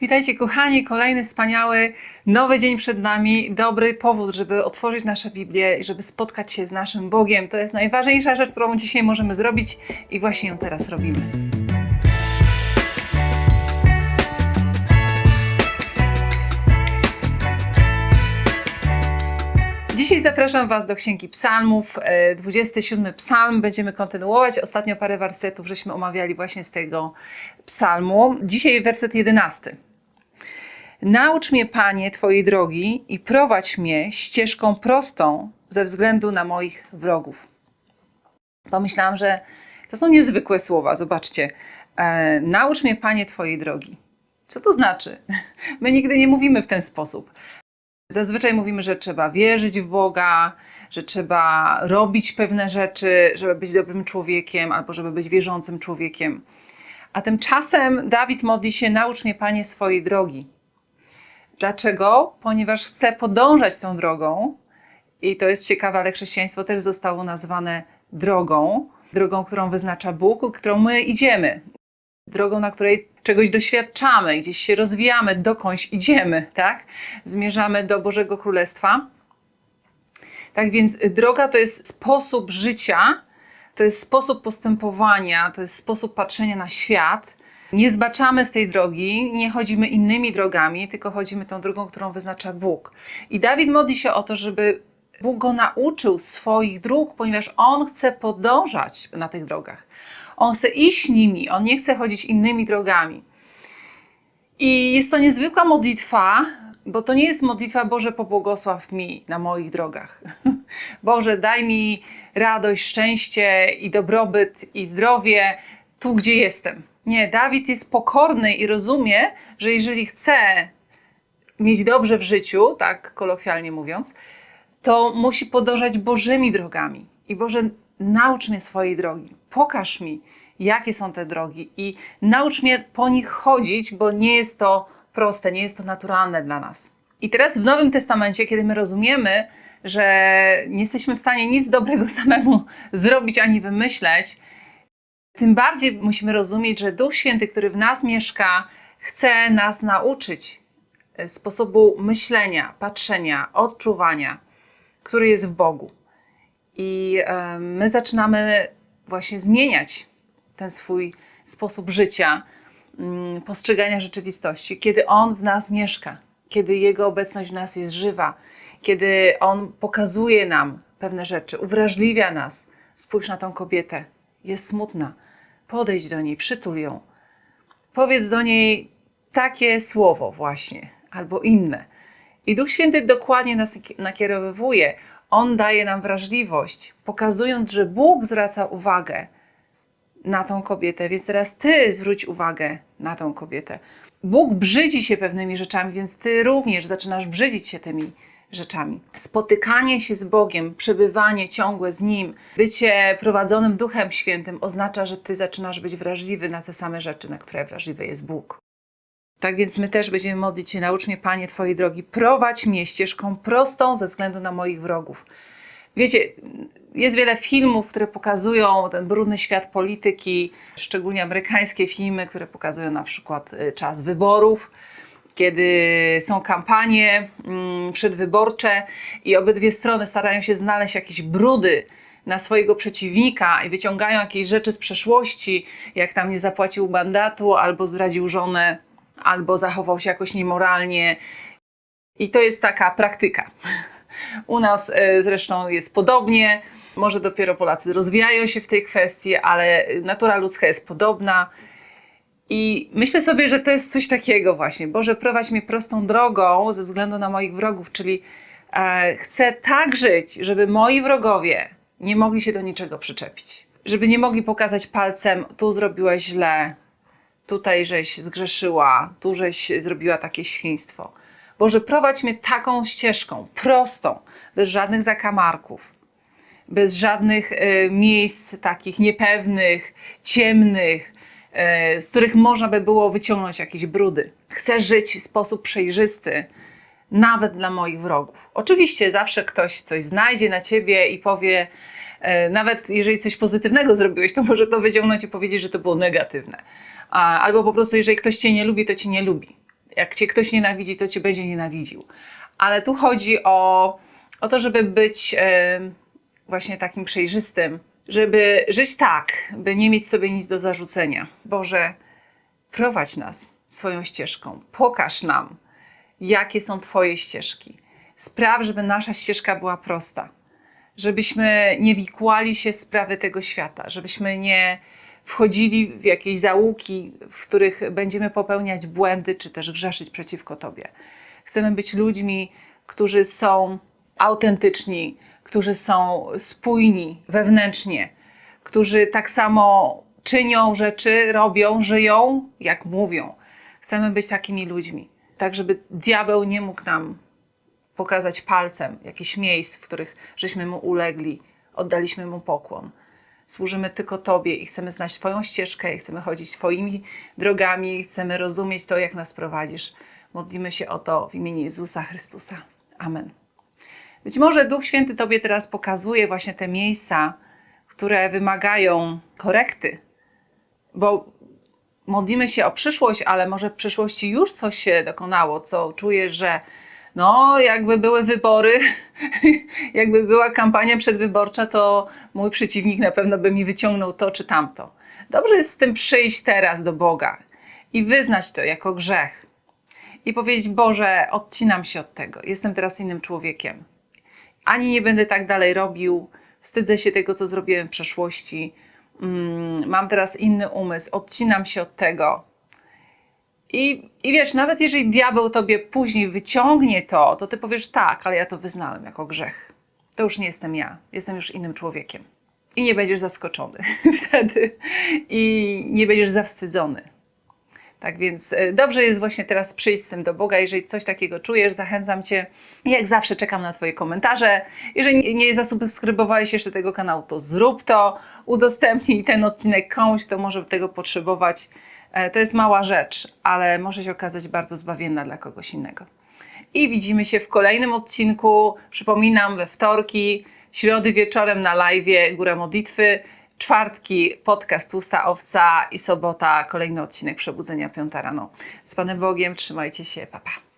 Witajcie kochani, kolejny wspaniały, nowy dzień przed nami, dobry powód, żeby otworzyć nasze Biblię i żeby spotkać się z naszym Bogiem. To jest najważniejsza rzecz, którą dzisiaj możemy zrobić i właśnie ją teraz robimy. Dzisiaj zapraszam Was do Księgi Psalmów, e, 27 psalm. Będziemy kontynuować. Ostatnio parę wersetów żeśmy omawiali właśnie z tego psalmu. Dzisiaj werset 11. Naucz mnie, Panie, Twojej drogi i prowadź mnie ścieżką prostą ze względu na moich wrogów. Pomyślałam, że to są niezwykłe słowa. Zobaczcie. E, naucz mnie, Panie, Twojej drogi. Co to znaczy? My nigdy nie mówimy w ten sposób. Zazwyczaj mówimy, że trzeba wierzyć w Boga, że trzeba robić pewne rzeczy, żeby być dobrym człowiekiem albo żeby być wierzącym człowiekiem. A tymczasem Dawid modli się: Naucz mnie, Panie, swojej drogi. Dlaczego? Ponieważ chce podążać tą drogą. I to jest ciekawe, ale chrześcijaństwo też zostało nazwane drogą. Drogą, którą wyznacza Bóg, którą my idziemy. Drogą, na której czegoś doświadczamy, gdzieś się rozwijamy, dokądś idziemy, tak? Zmierzamy do Bożego Królestwa. Tak więc droga to jest sposób życia, to jest sposób postępowania, to jest sposób patrzenia na świat. Nie zbaczamy z tej drogi, nie chodzimy innymi drogami, tylko chodzimy tą drogą, którą wyznacza Bóg. I Dawid modli się o to, żeby Bóg go nauczył swoich dróg, ponieważ on chce podążać na tych drogach. On chce iść nimi, on nie chce chodzić innymi drogami. I jest to niezwykła modlitwa, bo to nie jest modlitwa Boże pobłogosław mi na moich drogach. Boże, daj mi radość, szczęście i dobrobyt i zdrowie tu, gdzie jestem. Nie, Dawid jest pokorny i rozumie, że jeżeli chce mieć dobrze w życiu, tak kolokwialnie mówiąc, to musi podążać Bożymi drogami. I Boże, naucz mnie swojej drogi, pokaż mi, jakie są te drogi i naucz mnie po nich chodzić, bo nie jest to proste, nie jest to naturalne dla nas. I teraz w Nowym Testamencie, kiedy my rozumiemy, że nie jesteśmy w stanie nic dobrego samemu zrobić ani wymyśleć, tym bardziej musimy rozumieć, że Duch Święty, który w nas mieszka, chce nas nauczyć e, sposobu myślenia, patrzenia, odczuwania, który jest w Bogu. I e, my zaczynamy właśnie zmieniać ten swój sposób życia, mm, postrzegania rzeczywistości, kiedy On w nas mieszka, kiedy Jego obecność w nas jest żywa, kiedy On pokazuje nam pewne rzeczy, uwrażliwia nas. Spójrz na tą kobietę, jest smutna. Podejdź do niej, przytul ją. Powiedz do niej takie słowo właśnie, albo inne. I Duch Święty dokładnie nas nakierowuje. On daje nam wrażliwość, pokazując, że Bóg zwraca uwagę na tą kobietę, więc teraz ty zwróć uwagę na tą kobietę. Bóg brzydzi się pewnymi rzeczami, więc ty również zaczynasz brzydzić się tymi rzeczami. Spotykanie się z Bogiem, przebywanie ciągłe z Nim, bycie prowadzonym Duchem Świętym oznacza, że ty zaczynasz być wrażliwy na te same rzeczy, na które wrażliwy jest Bóg. Tak więc my też będziemy modlić się, naucz mnie, Panie, Twojej drogi, prowadź mnie ścieżką prostą ze względu na moich wrogów. Wiecie, jest wiele filmów, które pokazują ten brudny świat polityki, szczególnie amerykańskie filmy, które pokazują na przykład y, czas wyborów, kiedy są kampanie mm, przedwyborcze i obydwie strony starają się znaleźć jakieś brudy na swojego przeciwnika i wyciągają jakieś rzeczy z przeszłości, jak tam nie zapłacił mandatu, albo zdradził żonę, albo zachował się jakoś niemoralnie. I to jest taka praktyka. U nas e, zresztą jest podobnie. Może dopiero Polacy rozwijają się w tej kwestii, ale natura ludzka jest podobna. I myślę sobie, że to jest coś takiego właśnie. Boże, prowadź mnie prostą drogą ze względu na moich wrogów, czyli e, chcę tak żyć, żeby moi wrogowie nie mogli się do niczego przyczepić. Żeby nie mogli pokazać palcem, tu zrobiłeś źle, tutaj żeś zgrzeszyła, tu żeś zrobiła takie świństwo. Boże, prowadź mnie taką ścieżką, prostą, bez żadnych zakamarków, bez żadnych e, miejsc takich niepewnych, ciemnych, e, z których można by było wyciągnąć jakieś brudy. Chcę żyć w sposób przejrzysty, nawet dla moich wrogów. Oczywiście zawsze ktoś coś znajdzie na ciebie i powie, e, nawet jeżeli coś pozytywnego zrobiłeś, to może to wyciągnąć i powiedzieć, że to było negatywne. Albo po prostu, jeżeli ktoś cię nie lubi, to cię nie lubi. Jak cię ktoś nienawidzi, to cię będzie nienawidził. Ale tu chodzi o, o to, żeby być właśnie takim przejrzystym, żeby żyć tak, by nie mieć sobie nic do zarzucenia. Boże, prowadź nas swoją ścieżką, pokaż nam, jakie są Twoje ścieżki. Spraw, żeby nasza ścieżka była prosta, żebyśmy nie wikłali się w sprawy tego świata, żebyśmy nie wchodzili w jakieś załuki, w których będziemy popełniać błędy czy też grzeszyć przeciwko Tobie. Chcemy być ludźmi, którzy są autentyczni, którzy są spójni wewnętrznie, którzy tak samo czynią rzeczy, robią, żyją, jak mówią. Chcemy być takimi ludźmi, tak żeby diabeł nie mógł nam pokazać palcem jakichś miejsc, w których żeśmy mu ulegli, oddaliśmy mu pokłon. Służymy tylko Tobie i chcemy znać Twoją ścieżkę, i chcemy chodzić Twoimi drogami, i chcemy rozumieć to, jak nas prowadzisz. Modlimy się o to w imieniu Jezusa Chrystusa. Amen. Być może Duch Święty Tobie teraz pokazuje właśnie te miejsca, które wymagają korekty, bo modlimy się o przyszłość, ale może w przyszłości już coś się dokonało, co czujesz, że no, jakby były wybory, jakby była kampania przedwyborcza, to mój przeciwnik na pewno by mi wyciągnął to czy tamto. Dobrze jest z tym przyjść teraz do Boga i wyznać to jako grzech. I powiedzieć, Boże, odcinam się od tego, jestem teraz innym człowiekiem. Ani nie będę tak dalej robił, wstydzę się tego, co zrobiłem w przeszłości. Mm, mam teraz inny umysł, odcinam się od tego. I, I wiesz, nawet jeżeli diabeł tobie później wyciągnie to, to ty powiesz tak, ale ja to wyznałem jako grzech. To już nie jestem ja, jestem już innym człowiekiem. I nie będziesz zaskoczony wtedy. I nie będziesz zawstydzony. Tak więc e, dobrze jest właśnie teraz przyjść z tym do Boga. Jeżeli coś takiego czujesz, zachęcam Cię. Jak zawsze czekam na Twoje komentarze. Jeżeli nie- zasubskrybowałeś jeszcze tego kanału, to zrób to. Udostępnij ten odcinek komuś, kto może tego potrzebować. E, To jest mała rzecz, ale może się okazać bardzo zbawienna dla kogoś innego. I widzimy się w kolejnym odcinku. Przypominam, we wtorki, środy wieczorem na live Góra Modlitwy, czwartki podcast Tłusta Owca i sobota kolejny odcinek Przebudzenia Piąta rano. Z Panem Bogiem, trzymajcie się, pa pa.